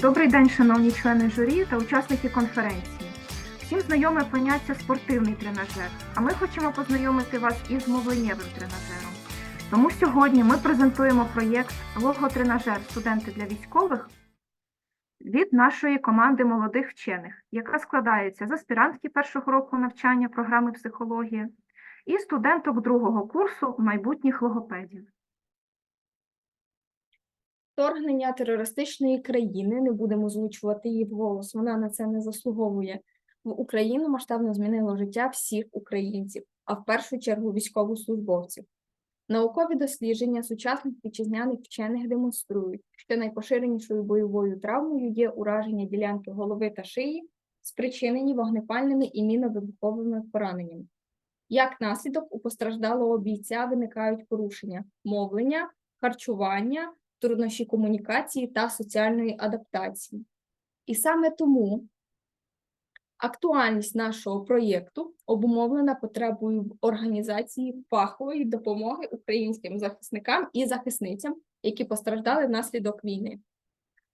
Добрий день, шановні члени журі та учасники конференції. Всім знайоме поняття спортивний тренажер, а ми хочемо познайомити вас із мовленнєвим тренажером. Тому сьогодні ми презентуємо проєкт Логотренажер студенти для військових від нашої команди молодих вчених, яка складається з аспірантки першого року навчання програми психологія і студенток другого курсу майбутніх логопедів. Вторгнення терористичної країни, не будемо озвучувати її вголос, вона на це не заслуговує. В Україну масштабно змінило життя всіх українців, а в першу чергу військовослужбовців. Наукові дослідження сучасних вітчизняних вчених демонструють, що найпоширенішою бойовою травмою є ураження ділянки голови та шиї, спричинені вогнепальними і міновибуховими пораненнями. Як наслідок у постраждалого бійця виникають порушення мовлення, харчування, труднощі комунікації та соціальної адаптації. І саме тому актуальність нашого проєкту обумовлена потребою в організації фахової допомоги українським захисникам і захисницям, які постраждали внаслідок війни.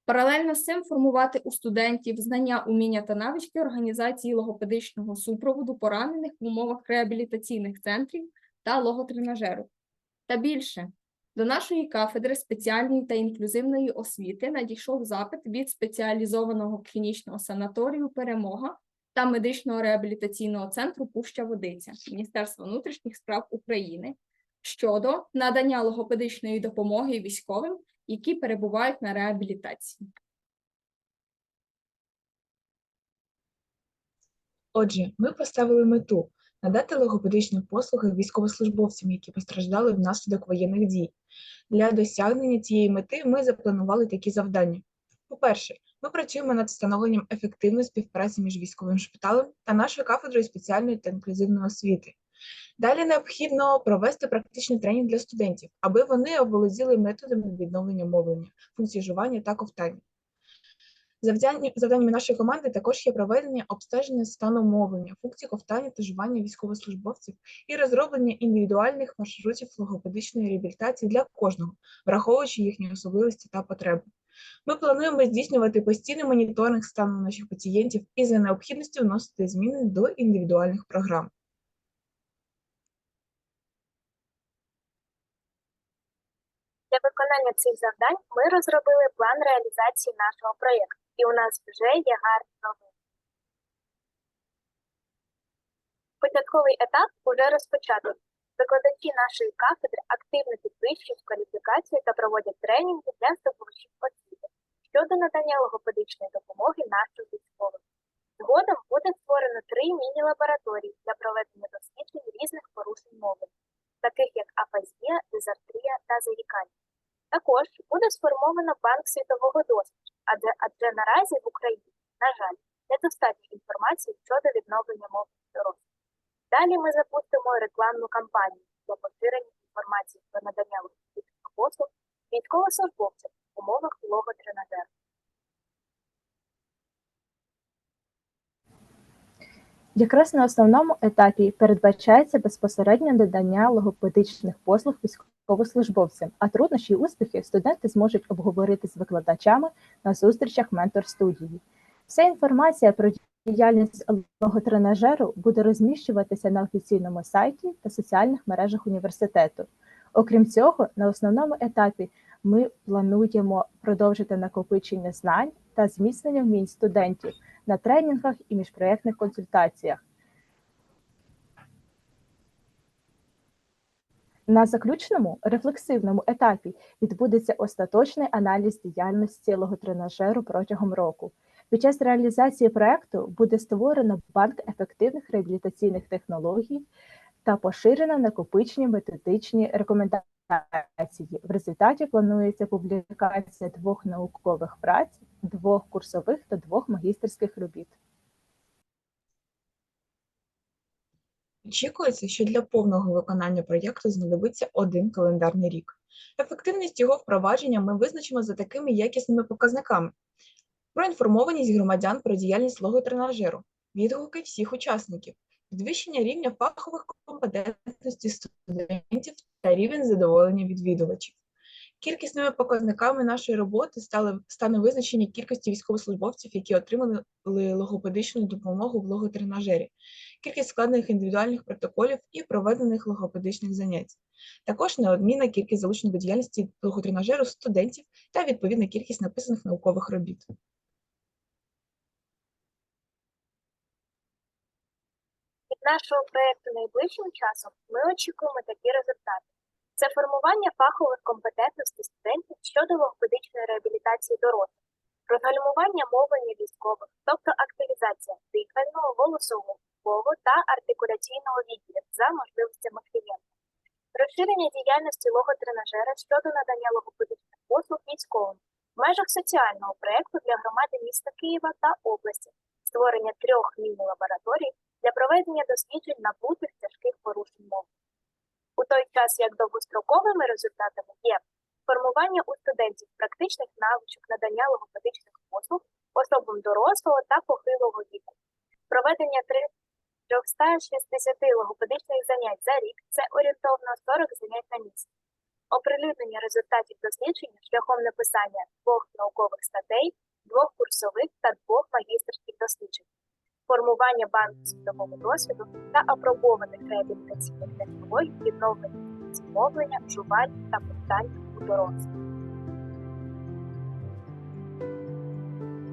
Паралельно з цим формувати у студентів знання, уміння та навички організації логопедичного супроводу поранених в умовах реабілітаційних центрів та логотренажеру. Та більше до нашої кафедри спеціальної та інклюзивної освіти надійшов запит від спеціалізованого клінічного санаторію Перемога та медичного реабілітаційного центру Пуща Водиця Міністерства внутрішніх справ України щодо надання логопедичної допомоги військовим, які перебувають на реабілітації. Отже, ми поставили мету надати логопедичні послуги військовослужбовцям, які постраждали внаслідок воєнних дій. Для досягнення цієї мети ми запланували такі завдання. По-перше, ми працюємо над встановленням ефективної співпраці між військовим шпиталем та нашою кафедрою спеціальної та інклюзивної освіти. Далі необхідно провести практичний тренінг для студентів, аби вони оволоділи методами відновлення мовлення, функціонування та ковтання. Завданнями нашої команди також є проведення обстеження стану мовлення, функцій ковтання та жування військовослужбовців і розроблення індивідуальних маршрутів логопедичної реабілітації для кожного, враховуючи їхні особливості та потреби. Ми плануємо здійснювати постійний моніторинг стану наших пацієнтів і за необхідністю вносити зміни до індивідуальних програм. Для виконання цих завдань ми розробили план реалізації нашого проєкту, і у нас вже є гарні новини. Початковий етап уже розпочато. Викладачі нашої кафедри активно підвищують кваліфікацію та проводять тренінги для здобувачів освіти щодо надання логопедичної допомоги нашим військовим. Згодом буде створено три міні-лабораторії для проведення досліджень різних порушень мови, таких як афазія, дизартрія та зарікання. Також буде сформовано банк світового досвіду, адже, адже наразі в Україні, на жаль, недостатньо інформації щодо відновлення мов дорослих. Далі ми запустимо рекламну кампанію для поширення інформації про надання логістичних послуг військовослужбовцям в умовах логотренажеру. Якраз на основному етапі передбачається безпосереднє надання логопедичних послуг військовослужбовцям, а труднощі і успіхи студенти зможуть обговорити з викладачами на зустрічах ментор-студії. Вся інформація про діяльність логотренажеру буде розміщуватися на офіційному сайті та соціальних мережах університету. Окрім цього, на основному етапі ми плануємо продовжити накопичення знань та зміцнення вмінь студентів на тренінгах і міжпроєктних консультаціях. На заключному рефлексивному етапі відбудеться остаточний аналіз діяльності логотренажеру протягом року. Під час реалізації проекту буде створено банк ефективних реабілітаційних технологій та поширено накопичені методичні рекомендації. В результаті планується публікація двох наукових праць, двох курсових та двох магістерських робіт. Очікується, що для повного виконання проєкту знадобиться один календарний рік. Ефективність його впровадження ми визначимо за такими якісними показниками: проінформованість громадян про діяльність логотренажеру, відгуки всіх учасників, підвищення рівня фахових компетентностей студентів та рівень задоволення відвідувачів. Кількісними показниками нашої роботи стали стане визначення кількості військовослужбовців, які отримали логопедичну допомогу в логотренажері, кількість складених індивідуальних протоколів і проведених логопедичних занять. Також неодмінна кількість залучених до діяльності логотренажеру студентів та відповідна кількість написаних наукових робіт. Нашого проєкту найближчим часом ми очікуємо такі результати. Це формування фахових компетентностей студентів щодо логопедичної реабілітації дорослих, розгальмування мовлення військових, тобто активізація дихального, голосового та артикуляційного відділів за можливостями клієнта, розширення діяльності логотренажера щодо надання логопедичних послуг військовим в межах соціального проєкту для громади міста Києва та області, створення трьох міні-лабораторій для проведення досліджень набутих тяжких порушень мови. У той час, як довгостроковими результатами є формування у студентів практичних навичок надання логопедичних послуг особам дорослого та похилого віку, проведення 360 логопедичних занять за рік це орієнтовно 40 занять на місяць, оприлюднення результатів дослідження шляхом написання двох наукових статей, двох курсових та двох магістерських досліджень формування банку світового досвіду та апробованих реабілітаційних технологій відновлення мовлення, жувань та питань у дорослих.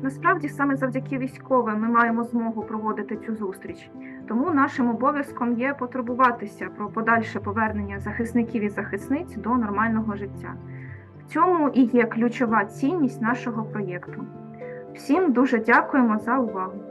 Насправді саме завдяки військовим ми маємо змогу проводити цю зустріч. Тому нашим обов'язком є потурбуватися про подальше повернення захисників і захисниць до нормального життя. В цьому і є ключова цінність нашого проєкту. Всім дуже дякуємо за увагу.